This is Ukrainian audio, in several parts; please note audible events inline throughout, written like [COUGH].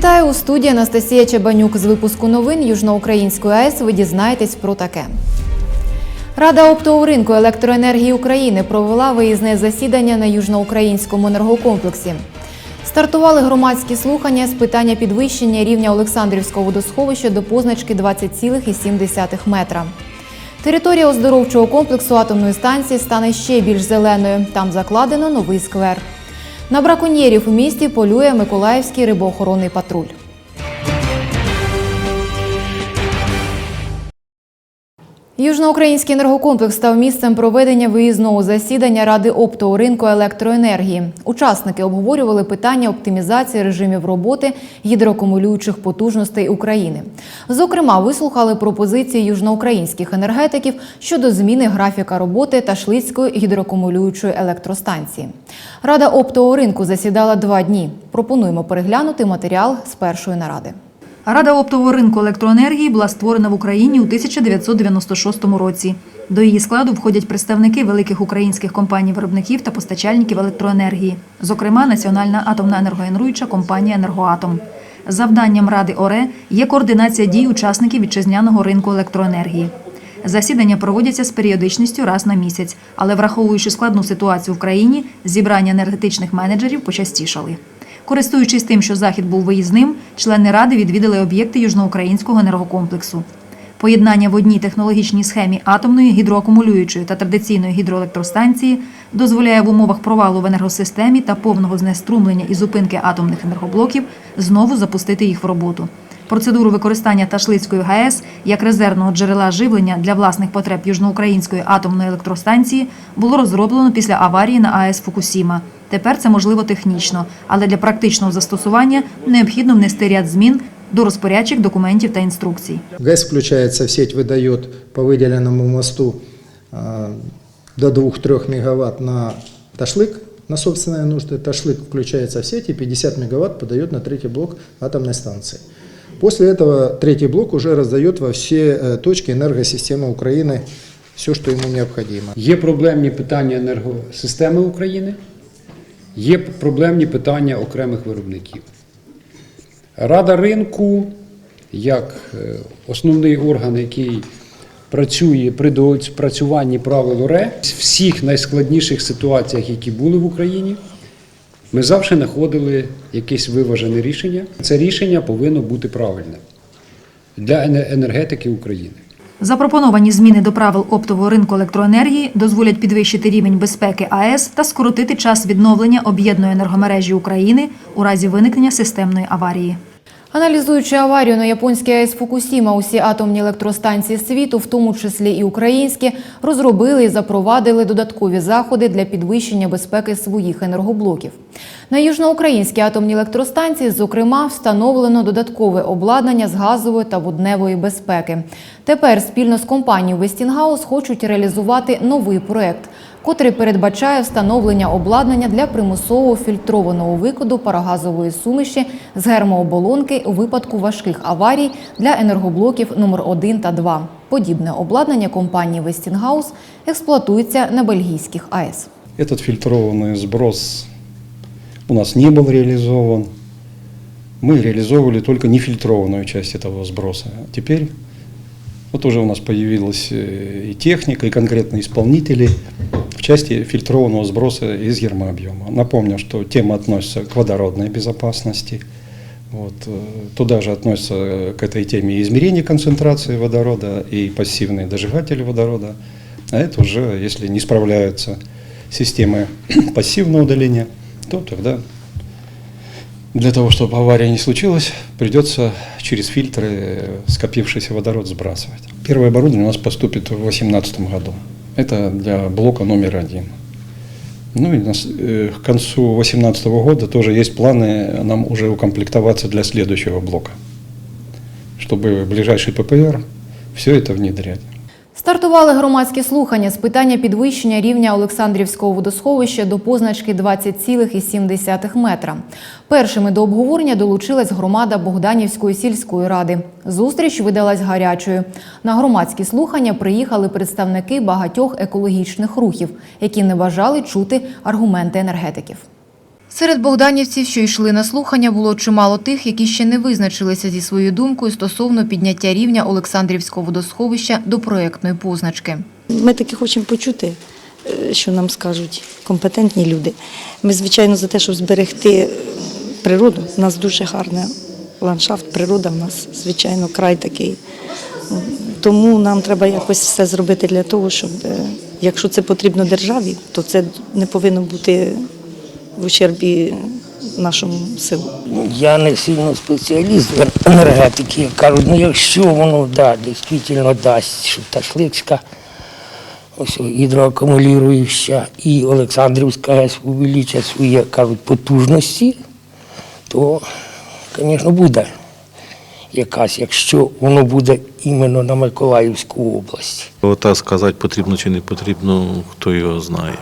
Вітаю у студії Анастасія Чебанюк. З випуску новин Южноукраїнської АЕС ви дізнаєтесь про таке. Рада оптового ринку електроенергії України провела виїзне засідання на южноукраїнському енергокомплексі. Стартували громадські слухання з питання підвищення рівня Олександрівського водосховища до позначки 20,7 метра. Територія оздоровчого комплексу атомної станції стане ще більш зеленою. Там закладено новий сквер. На браконьєрів у місті полює Миколаївський рибоохоронний патруль. Южноукраїнський енергокомплекс став місцем проведення виїзного засідання Ради оптового ринку електроенергії. Учасники обговорювали питання оптимізації режимів роботи гідроакумулюючих потужностей України. Зокрема, вислухали пропозиції южноукраїнських енергетиків щодо зміни графіка роботи Ташлицької гідроакумулюючої електростанції. Рада оптового ринку засідала два дні. Пропонуємо переглянути матеріал з першої наради. Рада оптового ринку електроенергії була створена в Україні у 1996 році. До її складу входять представники великих українських компаній-виробників та постачальників електроенергії, зокрема Національна атомна енергогенеруюча компанія Енергоатом. Завданням Ради ОРЕ є координація дій учасників вітчизняного ринку електроенергії. Засідання проводяться з періодичністю раз на місяць, але враховуючи складну ситуацію в країні, зібрання енергетичних менеджерів почастішали. Користуючись тим, що захід був виїзним, члени ради відвідали об'єкти южноукраїнського енергокомплексу. Поєднання в одній технологічній схемі атомної, гідроакумулюючої та традиційної гідроелектростанції дозволяє в умовах провалу в енергосистемі та повного знеструмлення і зупинки атомних енергоблоків знову запустити їх в роботу. Процедуру використання Ташлицької ГАЕС як резервного джерела живлення для власних потреб Южноукраїнської атомної електростанції було розроблено після аварії на АЕС Фукусіма. Тепер це можливо технічно, але для практичного застосування необхідно внести ряд змін до розпорядчих документів та інструкцій. ГЭС включается в сеть, выдает по выделенному мосту а, до 2-3 мегаватт на ташлык, на собственные нужды. Ташлык включается в сеть и 50 мегаватт подает на третий блок атомной станции. После этого третий блок уже раздает во все э, точки энергосистемы Украины все, что ему необходимо. Є проблемні питання енергосистеми України, є проблемні питання окремих виробників. Рада ринку, як е, основний орган, який працює при доопрацюванні правил ОРЕ, в всіх найскладніших ситуаціях, які були в Україні, ми завжди знаходили якесь виважене рішення. Це рішення повинно бути правильне для енергетики України. Запропоновані зміни до правил оптового ринку електроенергії дозволять підвищити рівень безпеки АЕС та скоротити час відновлення об'єднаної енергомережі України у разі виникнення системної аварії. Аналізуючи аварію на японській АЕС Фукусіма, усі атомні електростанції світу, в тому числі і українські, розробили і запровадили додаткові заходи для підвищення безпеки своїх енергоблоків. На южноукраїнській атомній електростанції, зокрема, встановлено додаткове обладнання з газової та водневої безпеки. Тепер спільно з компанією Westinghouse хочуть реалізувати новий проект котрий передбачає встановлення обладнання для примусового фільтрованого викиду парогазової суміші з гермооболонки у випадку важких аварій для енергоблоків номер 1 та 2. Подібне обладнання компанії Westinghouse експлуатується на бельгійських АЕС. Этот фильтрованный сброс у нас не был реализован. Мы реализовывали только нефильтрованную часть этого сброса. Теперь вот уже у нас появилась э, и техника, и конкретные исполнители в части фильтрованного сброса из гермообъема. Напомню, что тема относится к водородной безопасности. Вот, э, туда же относятся э, к этой теме и измерение концентрации водорода, и пассивные дожигатели водорода. А это уже, если не справляются системы [CLEARS THROAT] пассивного удаления, то тогда для того, чтобы авария не случилась, придется через фильтры скопившийся водород сбрасывать. Первое оборудование у нас поступит в 2018 году. Это для блока номер один. Ну и нас- э, к концу 2018 года тоже есть планы нам уже укомплектоваться для следующего блока, чтобы ближайший ППР все это внедрять. Стартували громадські слухання з питання підвищення рівня Олександрівського водосховища до позначки 20,7 метра. Першими до обговорення долучилась громада Богданівської сільської ради. Зустріч видалась гарячою. На громадські слухання приїхали представники багатьох екологічних рухів, які не бажали чути аргументи енергетиків. Серед богданівців, що йшли на слухання, було чимало тих, які ще не визначилися зі своєю думкою стосовно підняття рівня Олександрівського водосховища до проєктної позначки. Ми таки хочемо почути, е, що нам скажуть компетентні люди. Ми, звичайно, за те, щоб зберегти природу. У нас дуже гарний ландшафт, природа в нас, звичайно, край такий. Тому нам треба якось все зробити для того, щоб, е, якщо це потрібно державі, то це не повинно бути в ущербі нашому селу. Я не сильно спеціаліст в енергетики. Кажуть, ну якщо воно да, дійсно дасть, що Ташлицька, ось гідроакумулююча і Олександрівська ГЕС увеличать свої кажуть, потужності, то, звісно, буде якась, якщо воно буде іменно на Миколаївську область. Ота сказати потрібно чи не потрібно, хто його знає.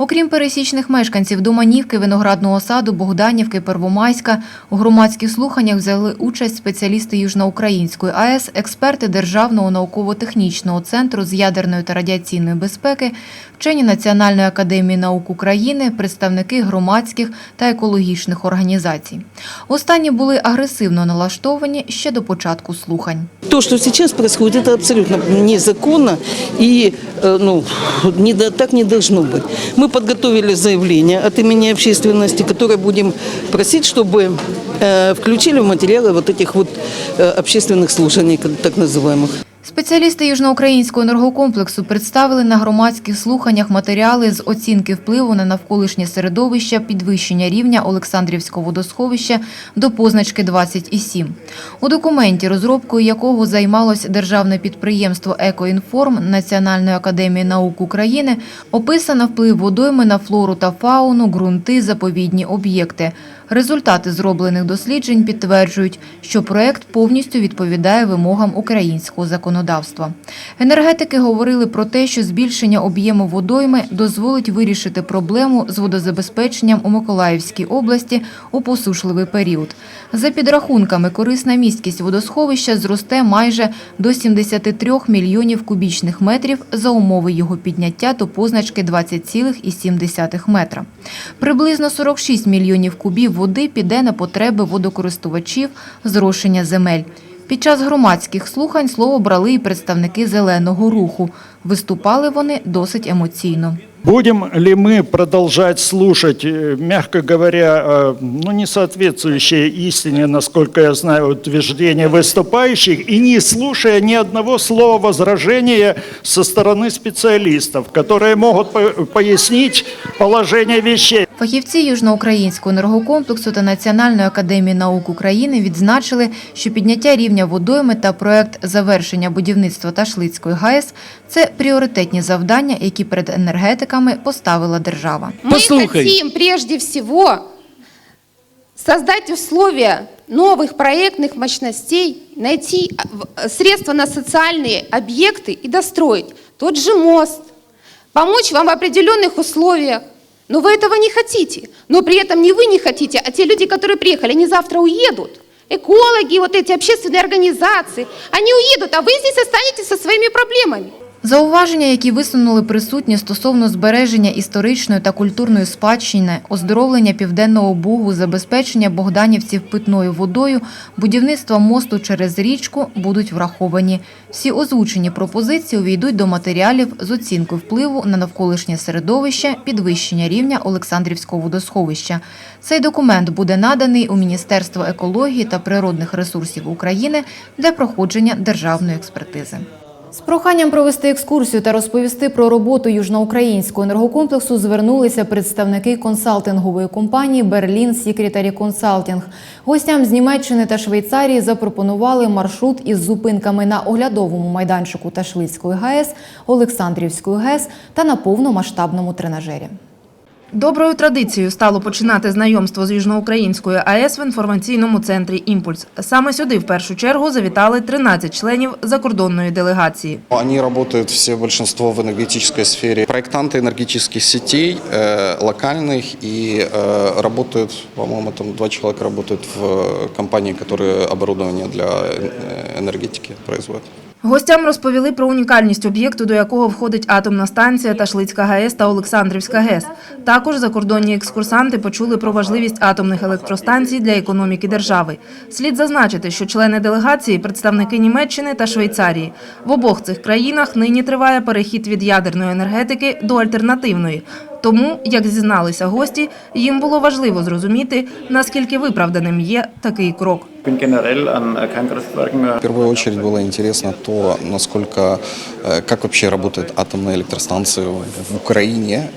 Окрім пересічних мешканців Доманівки, Виноградного саду, Богданівки, Первомайська, у громадських слуханнях взяли участь спеціалісти Южноукраїнської АЕС, експерти Державного науково-технічного центру з ядерної та радіаційної безпеки, вчені Національної академії наук України, представники громадських та екологічних організацій. Останні були агресивно налаштовані ще до початку слухань. То, что сейчас происходит, это абсолютно незаконно и э, ну, не, до- так не должно быть. Мы подготовили заявление от имени общественности, которое будем просить, чтобы э, включили в материалы вот этих вот э, общественных слушаний, как- так называемых. Спеціалісти Южноукраїнського енергокомплексу представили на громадських слуханнях матеріали з оцінки впливу на навколишнє середовище, підвищення рівня Олександрівського водосховища до позначки 20,7. У документі, розробкою якого займалось державне підприємство «Екоінформ» Національної академії наук України, описано вплив водойми на флору та фауну, ґрунти, заповідні об'єкти. Результати зроблених досліджень підтверджують, що проект повністю відповідає вимогам українського законодавства. Енергетики говорили про те, що збільшення об'єму водойми дозволить вирішити проблему з водозабезпеченням у Миколаївській області у посушливий період. За підрахунками, корисна місткість водосховища зросте майже до 73 мільйонів кубічних метрів за умови його підняття до позначки 20,7 метра. Приблизно 46 мільйонів кубів води піде на потреби водокористувачів зрошення земель. Під час громадських слухань слово брали і представники зеленого руху. Виступали вони досить емоційно. Будем ли мы продолжать слушать, э, мягко говоря, э, ну, не соответствующие истине, насколько я знаю, утверждения выступающих, и не слушая ни одного слова возражения со стороны специалистов, которые могут по- пояснить положение вещей? Фахівці Южноукраїнського енергокомплексу та Національної академії наук України відзначили, що підняття рівня водойми та проект завершення будівництва Ташлицької ГАЕС – це пріоритетні завдання, які перед енергетиками поставила держава. Мы хотим прежде всего создать условия новых проектных мощностей, найти а, в- средства на социальные объекты и достроить тот же мост, помочь вам в определенных условиях. Но вы этого не хотите. Но при этом не вы не хотите, а те люди, которые приехали, они завтра уедут. Экологи, вот эти общественные организации, они уедут, а вы здесь останетесь со своими проблемами. Зауваження, які висунули присутні стосовно збереження історичної та культурної спадщини, оздоровлення південного бугу, забезпечення богданівців питною водою, будівництва мосту через річку будуть враховані. Всі озвучені пропозиції увійдуть до матеріалів з оцінкою впливу на навколишнє середовище, підвищення рівня Олександрівського водосховища. Цей документ буде наданий у Міністерство екології та природних ресурсів України для проходження державної експертизи. З проханням провести екскурсію та розповісти про роботу южноукраїнського енергокомплексу звернулися представники консалтингової компанії Берлін Сікретарі Консалтінг. Гостям з Німеччини та Швейцарії запропонували маршрут із зупинками на оглядовому майданчику Ташлицької ГАЕС, Олександрівської ГЕС та на повномасштабному тренажері. Доброю традицією стало починати знайомство з Южноукраїнською АЕС в інформаційному центрі «Імпульс». Саме сюди в першу чергу завітали 13 членів закордонної делегації. Они работают все, большинство в энергетической сфере. Проектанты энергетических сетей э, локальных и э, работают, по-моему, там два человека работают в компании, которые оборудование для э, энергетики производят. Гостям розповіли про унікальність об'єкту, до якого входить атомна станція Ташлицька ГАЕС та Олександрівська ГЕС. Також закордонні екскурсанти почули про важливість атомних електростанцій для економіки держави. Слід зазначити, що члени делегації – представники Німеччини та Швейцарії. В обох цих країнах нині триває перехід від ядерної енергетики до альтернативної. Тому, як зізналися гості, їм було важливо зрозуміти, наскільки виправданим є такий крок. В первую очередь было интересно то, насколько, э, как вообще работают атомные электростанции в Украине.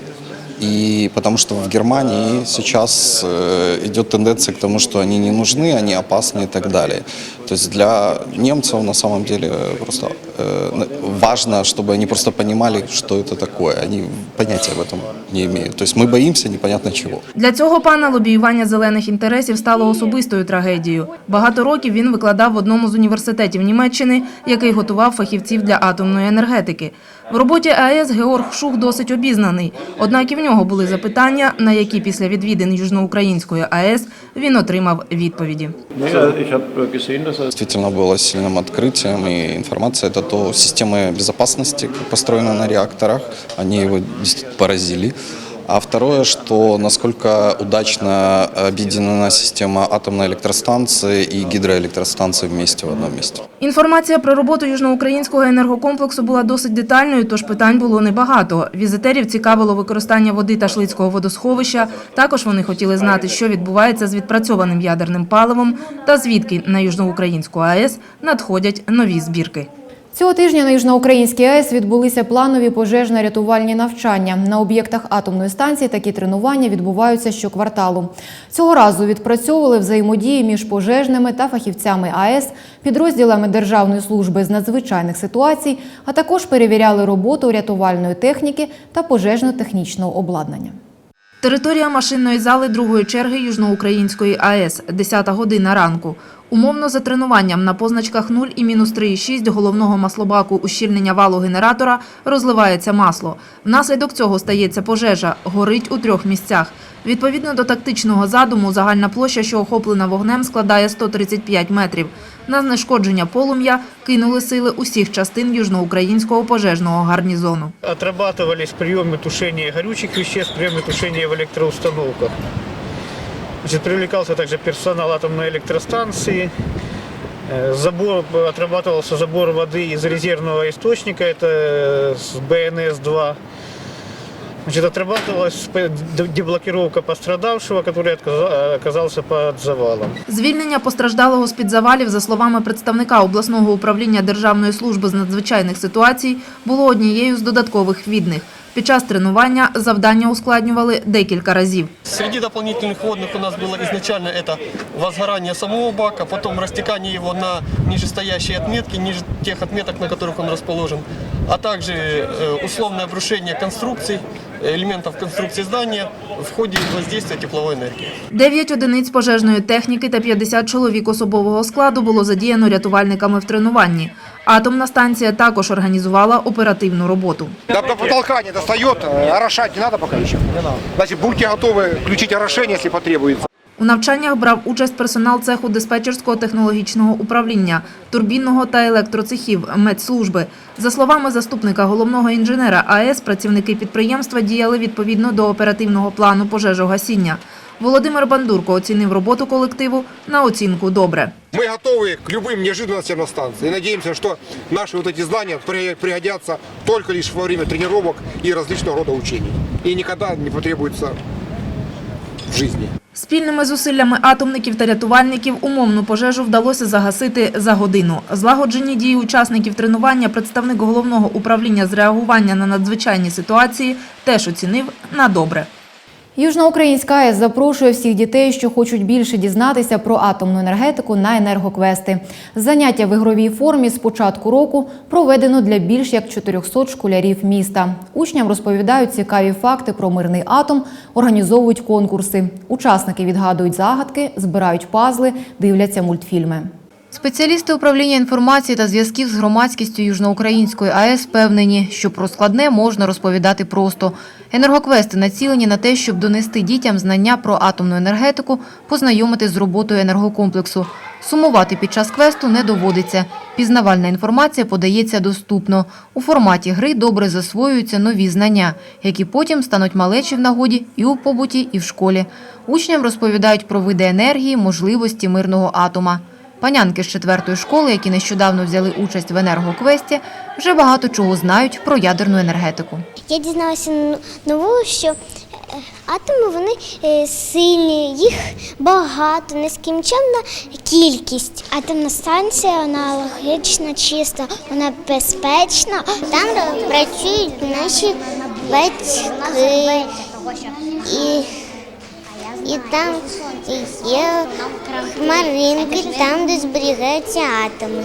И потому что в Германии сейчас э, идет тенденция к тому, что они не нужны, они опасны и так далее. То есть для немцев на самом деле просто э, важно, чтобы они просто понимали, что это такое. Они понятия об этом не имеют. То есть мы боимся непонятно чего. Для цього пана лобіювання зелених інтересів стало особистою трагедією. Багато років він викладав в одному з університетів Німеччини, який готував фахівців для атомної енергетики. В роботі АЕС Георг Шух досить обізнаний. Однак і в нього були запитання, на які після відвідин Южноукраїнської АЕС він отримав відповіді. Действительно было сильным открытием и информация это то системы безопасности, как построены на реакторах, они его действительно поразили. А второе, что насколько удачно объединена система атомной электростанции и гидроэлектростанции вместе в одном месте. Інформація про роботу южноукраїнського енергокомплексу була досить детальною, тож питань було небагато. Візитерів цікавило використання води та шлицького водосховища. Також вони хотіли знати, що відбувається з відпрацьованим ядерним паливом та звідки на южноукраїнську АЕС надходять нові збірки. Цього тижня на Южноукраїнській АЕС відбулися планові пожежно-рятувальні навчання. На об'єктах атомної станції такі тренування відбуваються щокварталу. Цього разу відпрацьовували взаємодії між пожежними та фахівцями АЕС, підрозділами Державної служби з надзвичайних ситуацій, а також перевіряли роботу рятувальної техніки та пожежно-технічного обладнання. Територія машинної зали другої черги Южноукраїнської АЕС, 10 година ранку. Умовно за тренуванням на позначках 0 і мінус 3,6 головного маслобаку ущільнення валу генератора розливається масло. Внаслідок цього стається пожежа, горить у трьох місцях. Відповідно до тактичного задуму, загальна площа, що охоплена вогнем, складає 135 метрів. На знешкодження полум'я кинули сили усіх частин южноукраїнського пожежного гарнізону. Отрабатывались приемы тушения горючих веществ, приемы тушения в электроустановках. Значит, привлекался также персонал атомной электростанции. Э, Забор, отрабатывался забор воды из резервного источника, это э, с БНС-2. Значит, отрабатывалась п- д- деблокировка пострадавшего, который отказа- оказался под завалом. Звільнення постраждалого з-під завалів, за словами представника обласного управління Державної служби з надзвичайних ситуацій, було однією з додаткових відних. Під час тренування завдання ускладнювали декілька разів. Среди дополнительных водных у нас было изначально это возгорание самого бака, потом растекание его на нижестоящие отметки, ниже тех отметок, на которых он расположен, а также э, условное обрушение конструкций, элементов конструкции здания в ходе воздействия тепловой энергии. Дев'ять одиниць пожежної техніки та 50 чоловік особового складу було задіяно рятувальниками в тренуванні. Атомна станція також організувала оперативну роботу. До, потолка не э, не надо пока еще? Не надо. Значит, будьте готовы включить орошение, если потребуется. У навчаннях брав участь персонал цеху диспетчерського технологічного управління, турбінного та електроцехів, медслужби. За словами заступника головного інженера АЕС, працівники підприємства діяли відповідно до оперативного плану пожежогасіння. Володимир Бандурко оцінив роботу колективу на оцінку «добре». Мы готовы к любым неожиданностям на станции. И надеемся, что наши вот эти знания при- пригодятся только лишь во время тренировок и различного рода учений. И никогда не потребуется в жизни. Спільними зусиллями атомників та рятувальників умовну пожежу вдалося загасити за годину. Злагоджені дії учасників тренування представник головного управління з реагування на надзвичайні ситуації теж оцінив на добре. Южноукраїнська АЕС запрошує всіх дітей, що хочуть більше дізнатися про атомну енергетику на енергоквести. Заняття в ігровій формі з початку року проведено для більш як 400 школярів міста. Учням розповідають цікаві факти про мирний атом, організовують конкурси. Учасники відгадують загадки, збирають пазли, дивляться мультфільми. Спеціалісти управління інформації та зв'язків з громадськістю Южноукраїнської АЕС впевнені, що про складне можна розповідати просто. Енергоквести націлені на те, щоб донести дітям знання про атомну енергетику, познайомити з роботою енергокомплексу. Сумувати під час квесту не доводиться. Пізнавальна інформація подається доступно. У форматі гри добре засвоюються нові знання, які потім стануть малечі в нагоді і у побуті, і в школі. Учням розповідають про види енергії, можливості мирного атома. Панянки з четвертої школи, які нещодавно взяли участь в енергоквесті, вже багато чого знають про ядерну енергетику. Я дізналася нову, що е, атоми вони е, сильні, їх багато, нескінченна кількість. Атомна станція вона логічна, чиста, вона безпечна. Там працюють наші батьки. І, і там є хмаринки, там, де зберігаються атоми.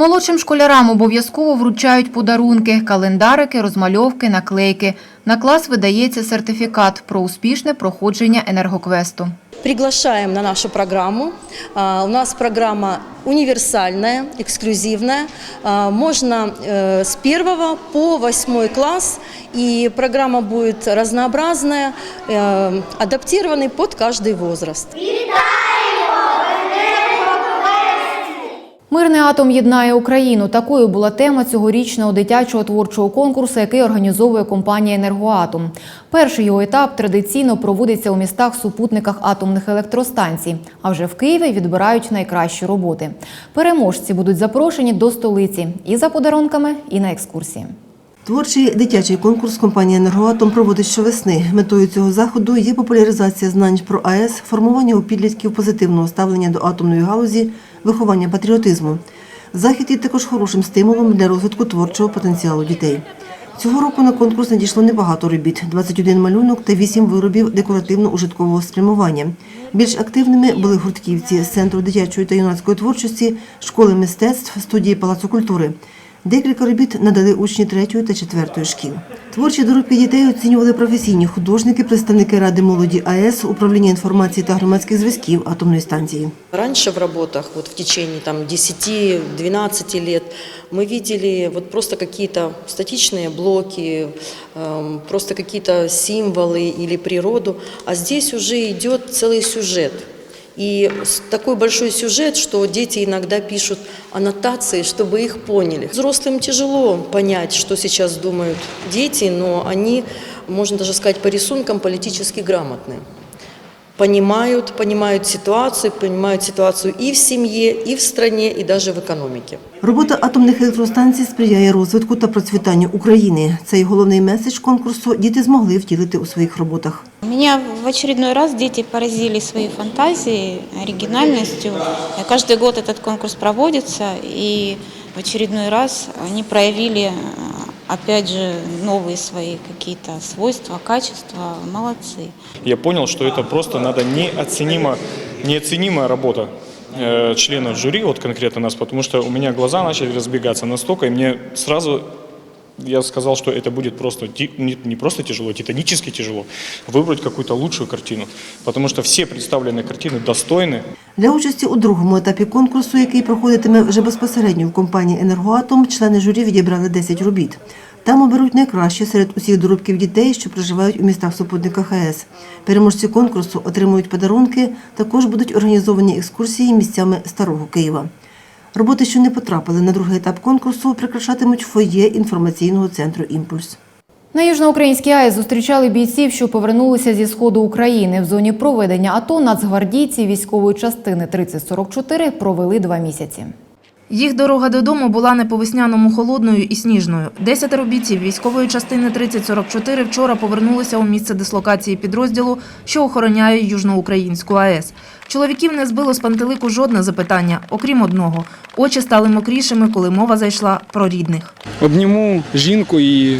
Молодшим школярам обов'язково вручають подарунки, календарики, розмальовки, наклейки. На клас видається сертифікат про успішне проходження енергоквесту. Приглашаем на нашу программу. А, У нас программа универсальная, эксклюзивная. А, Можно э, с первого по восьмой класс, и программа будет разнообразная, э, адаптированной под каждый возраст. Мирний атом єднає Україну. Такою була тема цьогорічного дитячого творчого конкурсу, який організовує компанія Енергоатом. Перший його етап традиційно проводиться у містах-супутниках атомних електростанцій. А вже в Києві відбирають найкращі роботи. Переможці будуть запрошені до столиці і за подарунками, і на екскурсії. Творчий дитячий конкурс компанія «Енергоатом» проводить щовесни. Метою цього заходу є популяризація знань про АЕС, формування у підлітків позитивного ставлення до атомної галузі, виховання патріотизму. Захід є також хорошим стимулом для розвитку творчого потенціалу дітей. Цього року на конкурс надійшло небагато робіт – 21 малюнок та 8 виробів декоративно-ужиткового спрямування. Більш активними були гуртківці з Центру дитячої та юнацької творчості, школи мистецтв, студії Палацу культури. Декілька робіт надали учні третьої та четвертої шкіл. Творчі доробки дітей оцінювали професійні художники, представники Ради молоді АЕС, управління інформації та громадських зв'язків атомної станції. Раньше в работах, вот в течение там, 10-12 лет, мы видели вот просто какие-то статичные блоки, эм, просто какие-то символы или природу, а здесь уже идет целый сюжет. И с- такой большой сюжет, что дети иногда пишут аннотации, чтобы их поняли. Взрослым тяжело понять, что сейчас думают дети, но они, можно даже сказать, по рисункам политически грамотные понимают, понимают ситуацию, понимают ситуацию и в семье, и в стране, и даже в экономике. Робота атомних електростанцій сприяє розвитку та процвітанню України. Цей головний меседж конкурсу діти змогли втілити у своїх роботах. Меня в очередной раз дети поразили своей фантазией, оригинальностью. И Каждый год этот конкурс проводится, и в очередной раз они проявили, э, опять же, новые свои какие-то свойства, качества. Молодцы. я понял, что это просто надо неоценимо, неоценимая работа э, членов жюри, вот конкретно нас, потому что у меня глаза начали разбегаться настолько, и мне сразу я сказал, что это будет просто ти- не, не просто тяжело, титанически тяжело, выбрать какую-то лучшую картину, потому что все представленные картины достойны, Для участі у другому етапі конкурсу, який проходитиме вже безпосередньо в компанії «Енергоатом», члени журі відібрали 10 робіт. Там оберуть найкраще серед усіх доробків дітей, що проживають у містах-супутниках АЕС. Переможці конкурсу отримують подарунки, також будуть організовані екскурсії місцями Старого Києва. Роботи, що не потрапили на другий етап конкурсу, прикрашатимуть фоє інформаційного центру «Імпульс». На Южноукраїнській АЕС зустрічали бійців, що повернулися зі сходу України. В зоні проведення АТО нацгвардійці військової частини 3044 провели два місяці. Їх дорога додому була не по весняному холодною і сніжною. Десятеро бійців військової частини 3044 вчора повернулися у місце дислокації підрозділу, що охороняє Южноукраїнську АЕС. Чоловіків не збило з пантелику жодне запитання, окрім одного. Очі стали мокрішими, коли мова зайшла про рідних. Обніму жінку і е,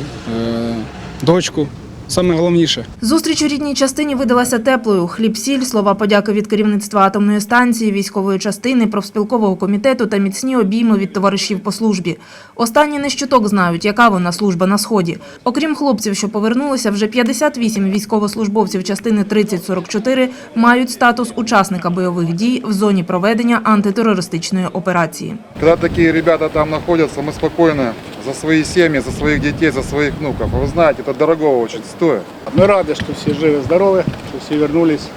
дочку. Саме головніше. Зустріч у рідній частині видалася теплою. Хліб-сіль, слова подяки від керівництва атомної станції, військової частини, профспілкового комітету та міцні обійми від товаришів по службі. Останні не щуток знають, яка вона служба на сході. Окрім хлопців, що повернулися, вже 58 військовослужбовців частини 3044 мають статус учасника бойових дій в зоні проведення антитерористичної операції. Когда такие ребята там находятся, мы спокойно за свои семьи, за своих детей, за своих внуков. Вы знаете, это дорого очень стоит. Мы рады, что все живы, здоровы, что все вернулись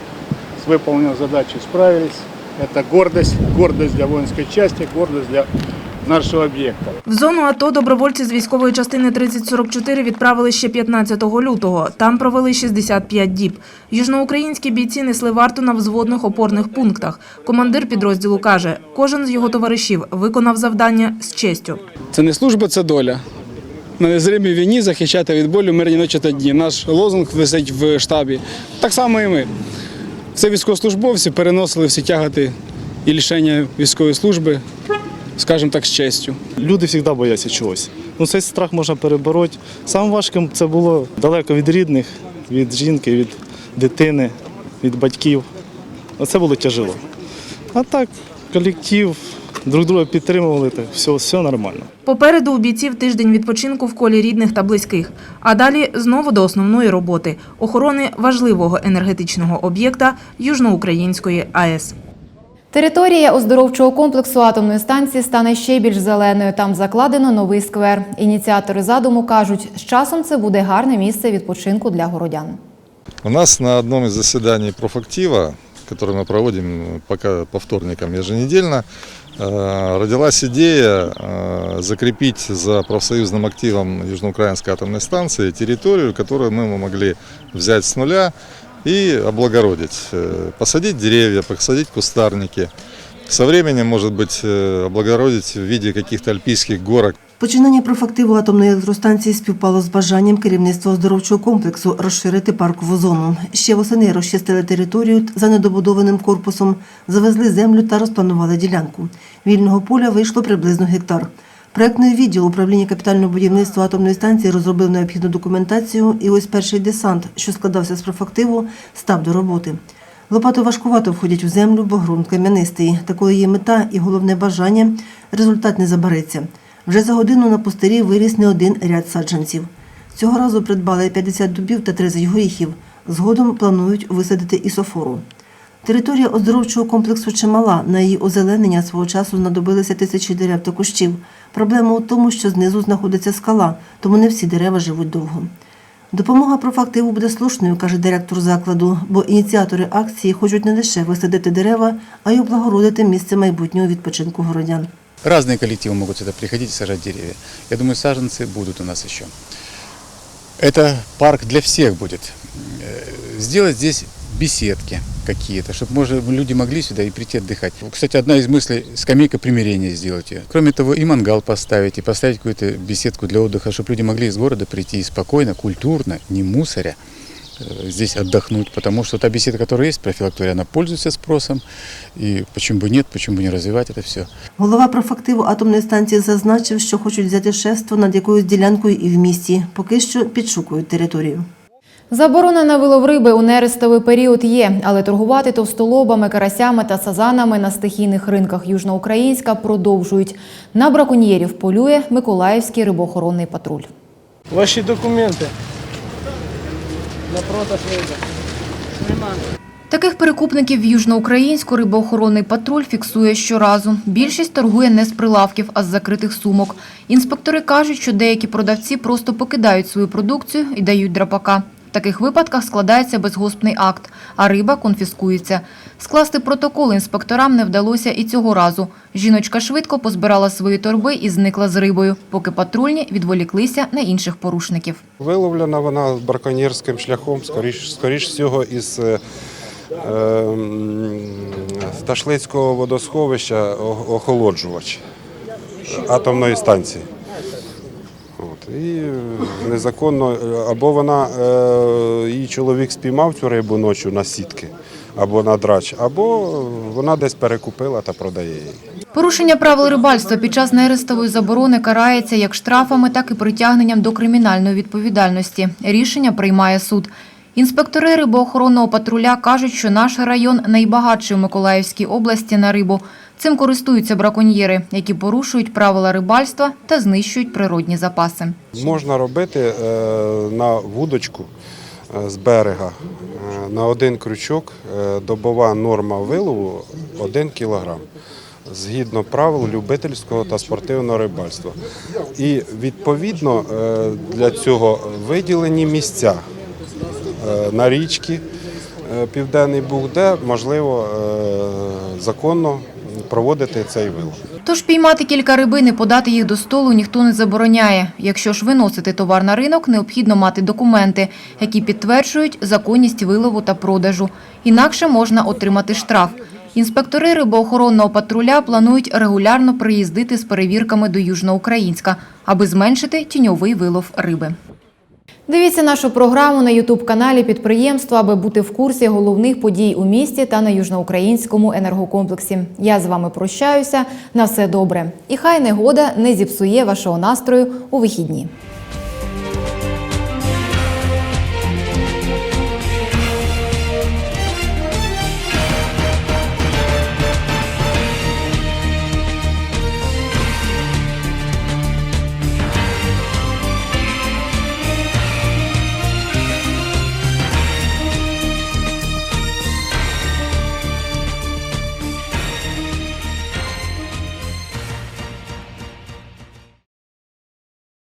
с выполненной задачей, справились. Это гордость, гордость для воинской части, гордость для нашего объекта. В зону АТО добровольці з військової частини 3044 відправили ще 15 лютого. Там провели 65 діб. Южноукраїнські бійці несли варту на взводних опорних пунктах. Командир підрозділу каже, кожен з його товаришів виконав завдання з честю. Це не служба, це доля. На незримій війні захищати від болю мирні ночі та дні. Наш лозунг висить в штабі. Так само і ми. Це військовослужбовці переносили всі тягати і лишення військової служби, скажімо так, з честю. Люди завжди бояться чогось. Ну, цей страх можна перебороти. Самим важким це було далеко від рідних, від жінки, від дитини, від батьків. Оце було тяжело. А так, колектив, друг друга підтримували, так все, все нормально. Попереду у бійців тиждень відпочинку в колі рідних та близьких. А далі знову до основної роботи – охорони важливого енергетичного об'єкта Южноукраїнської АЕС. Територія оздоровчого комплексу атомної станції стане ще більш зеленою. Там закладено новий сквер. Ініціатори задуму кажуть, з часом це буде гарне місце відпочинку для городян. У нас на одном из заседаний профактива, который мы проводим пока по вторникам еженедельно, э, родилась идея э, закрепить за профсоюзным активом Южноукраинской атомной станции территорию, которую мы могли взять с нуля и облагородить. Э, Посадить деревья, посадить кустарники. Со временем, может быть, э, облагородить в виде каких-то альпийских горок. Починання профактиву атомної електростанції співпало з бажанням керівництва оздоровчого комплексу розширити паркову зону. Ще восени розчистили територію за недобудованим корпусом, завезли землю та розпланували ділянку. Вільного поля вийшло приблизно гектар. Проектний відділ управління капітального будівництва атомної станції розробив необхідну документацію, і ось перший десант, що складався з профактиву, став до роботи. Лопати важкувато входять у землю, бо ґрунт кам'янистий. Та коли є мета і головне бажання, результат не забереться. Вже за годину на пустирі виріс не один ряд саджанців. Цього разу придбали 50 дубів та 30 горіхів. Згодом планують висадити і софору. Територія оздоровчого комплексу чимала. На її озеленення свого часу знадобилися тисячі дерев та кущів. Проблема у тому, що знизу знаходиться скала, тому не всі дерева живуть довго. Допомога профактиву буде слушною, каже директор закладу, бо ініціатори акції хочуть не лише висадити дерева, а й облагородити місце майбутнього відпочинку городян. Разные коллективы могут сюда приходить и сажать деревья. Я думаю, саженцы будут у нас еще. Это парк для всех будет. Э, Сделать здесь беседки какие-то, чтобы можно, люди могли сюда и прийти отдыхать. Кстати, одна из мыслей – скамейка примирения сделать ее. Кроме того, и мангал поставить, и поставить какую-то беседку для отдыха, чтобы люди могли из города прийти и спокойно, культурно, не мусоря, э, здесь отдохнуть, потому что та беседа, которая есть, профилактория, она пользуется спросом, и почему бы нет, почему бы не развивать это все. Голова профактиву атомної станції зазначив, що хочуть взяти шефство над якоюсь ділянкою і в місті. Поки що підшукують територію. Заборона на вилов риби у нерестовий період є, але торгувати товстолобами, карасями та сазанами на стихійних ринках Южноукраїнська продовжують. На браконьєрів полює Миколаївський рибоохоронний патруль. Ваши документы на продаж рыбы. Таких перекупників в Южноукраїнську рибоохоронний патруль фіксує щоразу. Більшість торгує не з прилавків, а з закритих сумок. Інспектори кажуть, що деякі продавці просто покидають свою продукцію і дають драпака. Таких випадках складається безгоспний акт, а риба конфіскується. Скласти протокол інспекторам не вдалося і цього разу. Жіночка швидко позбирала свої торби і зникла з рибою, поки патрульні відволіклися на інших порушників. Виловлена вона браконьєрським шляхом, скоріш, всього, із е, Ташлицького водосховища охолоджувач атомної станції. І е, незаконно, е, або вона, е, її чоловік спіймав цю рибу ночі на сітки, або на драч, або вона десь перекупила та продає її. Порушення правил рибальства під час нерестової заборони карається як штрафами, так і притягненням до кримінальної відповідальності. Рішення приймає суд. Інспектори рибоохоронного патруля кажуть, що наш район найбагатший у Миколаївській області на рибу. Цим користуються браконьєри, які порушують правила рибальства та знищують природні запаси. Можна робити е, на вудочку е, з берега е, на один крючок добова норма вилову 1 кілограм. Згідно правил любительського та спортивного рибальства. І відповідно для цього виділені місця на річці Південний Буг, де можливо законно проводити цей вилов. Тож піймати кілька рибин і подати їх до столу ніхто не забороняє. Якщо ж виносити товар на ринок, необхідно мати документи, які підтверджують законність вилову та продажу. Інакше можна отримати штраф. Інспектори рибоохоронного патруля планують регулярно приїздити з перевірками до Южноукраїнська, аби зменшити тіньовий вилов риби. Дивіться нашу програму на ютуб-каналі підприємства, аби бути в курсі головних подій у місті та на южноукраїнському енергокомплексі. Я з вами прощаюся. На все добре. І хай негода не зіпсує вашого настрою у вихідні.